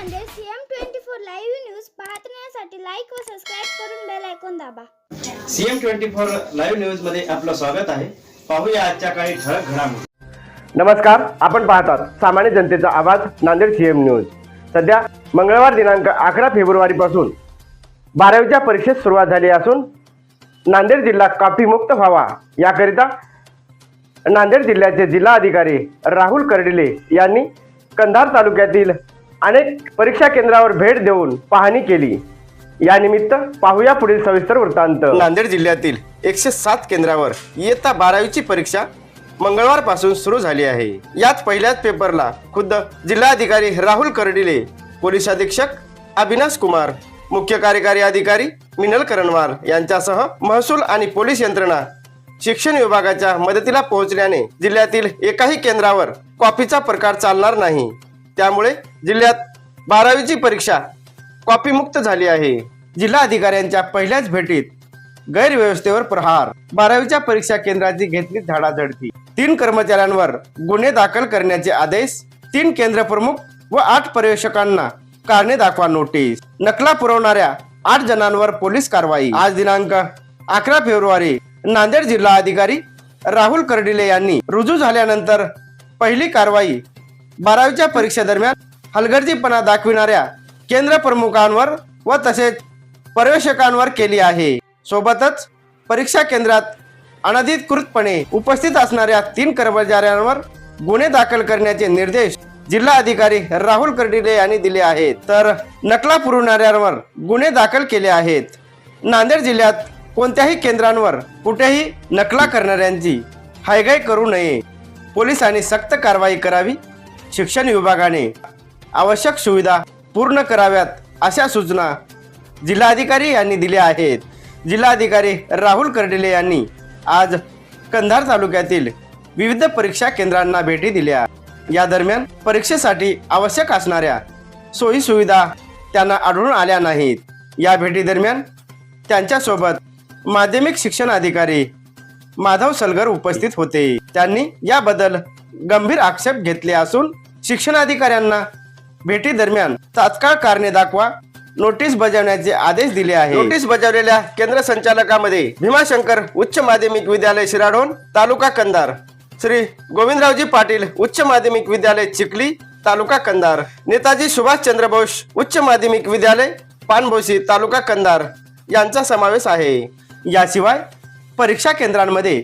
Nanded CM twenty four live news पाहण्यासाठी like व subscribe करून बेल ऐकून दाबा. सीएम ट्वेंटी फोर लाईव्ह न्यूजमध्ये आपलं स्वागत आहे. पाहूया आजच्या काही ठळक घडामोडी. नमस्कार आपण पाहतात सामान्य जनतेचा आवाज नांदेड सीएम न्यूज. सध्या मंगळवार दिनांक अकरा फेब्रुवारीपासून बारावीच्या परीक्षेस सुरुवात झाली असून नांदेड जिल्हा कापीमुक्त व्हावा. याकरिता नांदेड जिल्ह्याचे जिल्हा अधिकारी राहुल कर्डिले यांनी कंधार तालुक्यातील अनेक परीक्षा केंद्रावर भेट देऊन पाहणी केली. यानिमित्त पाहूया पुढील सविस्तर वृत्तांत. नांदेड जिल्ह्यातील एकशे सात केंद्रावर इयत्ता बारावीची परीक्षा मंगळवारपासून सुरू झाली आहे. यात पहिल्याच पेपरला खुद्द जिल्हाधिकारी राहुल कर्डिले पोलीस अधीक्षक अविनाश कुमार मुख्य कार्यकारी अधिकारी मिनल करणवार यांच्यासह महसूल आणि पोलीस यंत्रणा शिक्षण विभागाच्या मदतीला पोहोचल्याने जिल्ह्यातील एकाही केंद्रावर कॉपीचा प्रकार चालणार नाही. त्यामुळे जिल्ह्यात बारावीची परीक्षा कॉपीमुक्त झाली आहे. जिल्हा अधिकाऱ्यांच्या पहिल्याच भेटीत गैरव्यवस्थेवर प्रहार. बारावीच्या परीक्षा केंद्राची घेतली धाडाझडती तीन कर्मचाऱ्यांवर गुन्हे दाखल करण्याचे आदेश तीन केंद्र प्रमुख व आठ पर्यवेक्षकांना कारणे दाखवा नोटीस. नकला पुरवणाऱ्या आठ जणांवर पोलीस कारवाई. आज दिनांक अकरा फेब्रुवारी नांदेड जिल्हा अधिकारी राहुल कर्डिले यांनी रुजू झाल्यानंतर पहिली कारवाई बारावीच्या परीक्षे दरम्यान हलगर्जीपणा दाखविणाऱ्या केंद्र प्रमुखांवर व तसेच पर्यवेक्षकांवर केली आहे. सोबतच परीक्षा केंद्रात अनधिकृतपणे उपस्थित असणाऱ्या तीन कर्मचाऱ्यांवर गुन्हे दाखल करण्याचे निर्देश जिल्हा अधिकारी राहुल कर्डिले यांनी दिले आहेत. तर नकला पुरवणाऱ्यांवर गुन्हे दाखल केले आहेत. नांदेड जिल्ह्यात कोणत्याही केंद्रांवर कुठेही नकला करणाऱ्यांची हायगाय करू नये. पोलिसांनी सक्त कारवाई करावी. शिक्षण विभागाने आवश्यक सुविधा पूर्ण कराव्यात अशा सूचना जिल्हाधिकारी यांनी दिल्या आहेत. जिल्हाधिकारी राहुल कर्डिले यांनी आज कंधार तालुक्यातील विविध परीक्षा केंद्रांना भेटी दिल्या. या दरम्यान परीक्षेसाठी आवश्यक असणाऱ्या सोयी सुविधा त्यांना आढळून आल्या नाहीत. या भेटी दरम्यान त्यांच्यासोबत माध्यमिक शिक्षण अधिकारी माधव सलगर उपस्थित होते. त्यांनी याबद्दल गंभीर आक्षेप घेतले असून शिक्षणाधिकाऱ्यांना भेटी दरम्यान तात्काळ कारणे दाखवा नोटीस बजावण्याचे आदेश दिले आहे नोटीस बजावलेल्या केंद्र संचालकामध्ये भीमाशंकर उच्च माध्यमिक विद्यालय शिराढोण तालुका कंदार श्री गोविंदरावजी पाटील उच्च माध्यमिक विद्यालय चिखली तालुका कंदार नेताजी सुभाषचंद्र बोस उच्च माध्यमिक विद्यालय पानभोसी तालुका कंदार यांचा समावेश आहे. याशिवाय परीक्षा केंद्रांमध्ये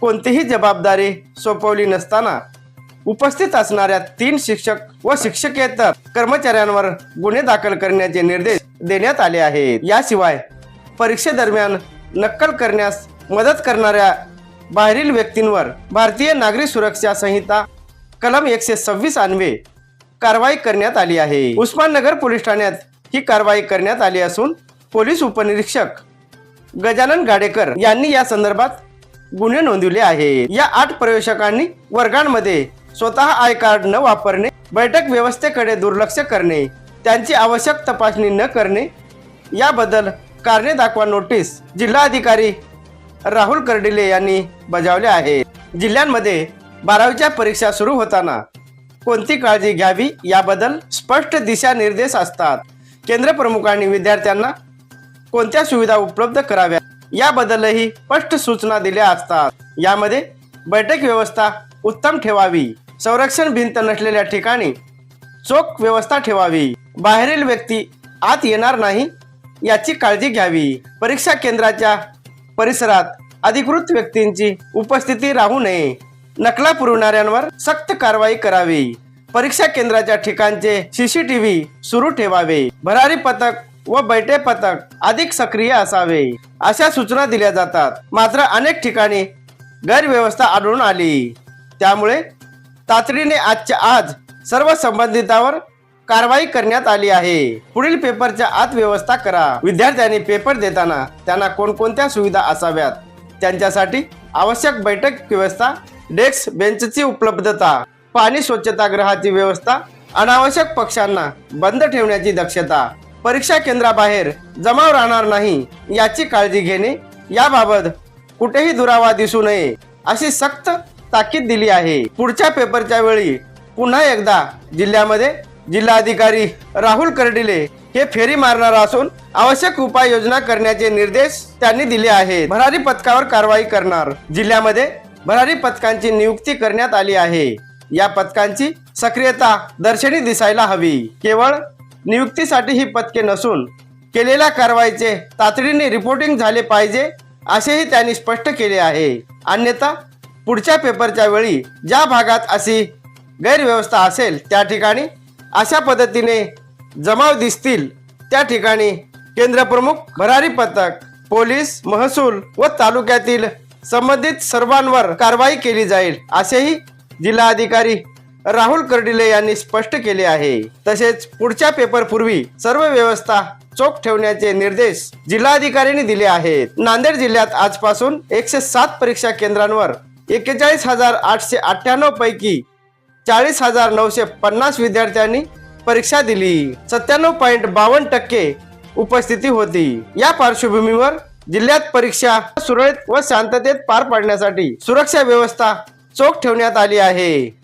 कोणतीही जबाबदारी सोपवली नसताना उपस्थित असणाऱ्या तीन शिक्षक व शिक्षकेतर कर्मचाऱ्यांवर गुन्हे दाखल करण्याचे निर्देश देण्यात आले आहेत. याशिवाय परीक्षेदरम्यान नक्कल करण्यास मदत करणाऱ्या बाहेरील व्यक्तींवर भारतीय नागरिक सुरक्षा संहिता कलम एकशे सव्वीस अन्वे कारवाई करण्यात आली आहे. उस्माननगर पोलीस ठाण्यात ही कारवाई करण्यात आली असून पोलीस उपनिरीक्षक गजानन गाडेकर यांनी या संदर्भात गुन्हे नोंदवले आहेत. या आठ प्रवेशकांनी वर्गांमध्ये स्वतः आय कार्ड न वापरणे बैठक व्यवस्थेकडे दुर्लक्ष करणे त्यांची आवश्यक तपासणी न करणे याबद्दल कारणे दाखवा नोटीस जिल्हाधिकारी राहुल कर्डिले यांनी बजावले आहे जिल्ह्यांमध्ये बारावीच्या परीक्षा सुरू होताना कोणती काळजी घ्यावी याबद्दल स्पष्ट दिशानिर्देश असतात. केंद्र प्रमुखांनी विद्यार्थ्यांना कोणत्या सुविधा उपलब्ध कराव्या याबद्दलही स्पष्ट सूचना दिल्या असतात. यामध्ये बैठक व्यवस्था उत्तम ठेवावी संरक्षण भिंत नसलेल्या ठिकाणी चोख व्यवस्था ठेवावी. बाहेरील व्यक्ती आत येणार नाही याची काळजी घ्यावी. परीक्षा केंद्राच्या परिसरात अधिकृत व्यक्तींची उपस्थिती राहू नये. नकला पुरवणाऱ्यांवर सक्त कारवाई करावी. परीक्षा केंद्राच्या ठिकाणचे सीसीटीव्ही सुरू ठेवावे. भरारी पथक व बैठे पथक अधिक सक्रिय असावे. अशा सूचना दिल्या जातात. मात्र अनेक ठिकाणी गैरव्यवस्था आढळून आली. त्यामुळे तातडीने आजच्या आज सर्व संबंधितावर कारवाई करण्यात आली आहे. पुढील पेपरच्या आत व्यवस्था करा. विद्यार्थ्यांनी पेपर देताना त्यांना कोणकोणत्या सुविधा असाव्यात? त्यांच्यासाठी आवश्यक बैठक व्यवस्था डेस्क बेंचची उपलब्धता पाणी स्वच्छतागृहाची व्यवस्था अनावश्यक पक्षांना बंद ठेवण्याची दक्षता परीक्षा केंद्राबाहेर जमाव राहणार नाही याची काळजी घेणे याबाबत कुठेही दुरावा दिसू नये अशी सक्त ताकीद दिली आहे. पुढच्या पेपरच्या वेळी पुन्हा एकदा जिल्ह्यामध्ये जिल्हाधिकारी राहुल कर्डिले हे फेरी मारणार असून आवश्यक उपाययोजना करण्याचे निर्देश त्यांनी दिले आहेत. भरारी पथकावर कारवाई करणार. जिल्ह्यामध्ये भरारी पथकांची नियुक्ती करण्यात आली आहे. या पथकांची सक्रियता दर्शनी दिसायला हवी. केवळ नियुक्तीसाठी ही पथके नसून केलेल्या कारवाईचे तातडीने रिपोर्टिंग झाले पाहिजे असेही त्यांनी स्पष्ट केले आहे. अन्यथा पुढच्या पेपरच्या वेळी ज्या भागात अशी गैरव्यवस्था असेल त्या ठिकाणी अशा पद्धतीने जमाव दिसतील त्या ठिकाणी केंद्रप्रमुख भरारी पथक पोलीस महसूल व तालुक्यातील संबंधित सर्वांवर कारवाई केली जाईल असेही जिल्हाधिकारी राहुल कर्डिले यांनी स्पष्ट केले आहे. तसेच पुढच्या पेपर पूर्वी सर्व व्यवस्था चोख ठेवण्याचे निर्देश जिल्हाधिकाऱ्यांनी दिले आहेत. नांदेड जिल्ह्यात आजपासून एकशे सात परीक्षा केंद्रांवर एक्केचाळीस हजार आठशे अठ्ठ्याण्णव पैकी चाळीस हजार नऊशे पन्नास विद्यार्थ्यांनी परीक्षा दिली. सत्त्याण्णव पॉईंट बावन्न टक्के उपस्थिती होती. या पार्श्वभूमीवर जिल्ह्यात परीक्षा सुरळीत व शांततेत पार पाडण्यासाठी सुरक्षा व्यवस्था चोख ठेवण्यात आली आहे.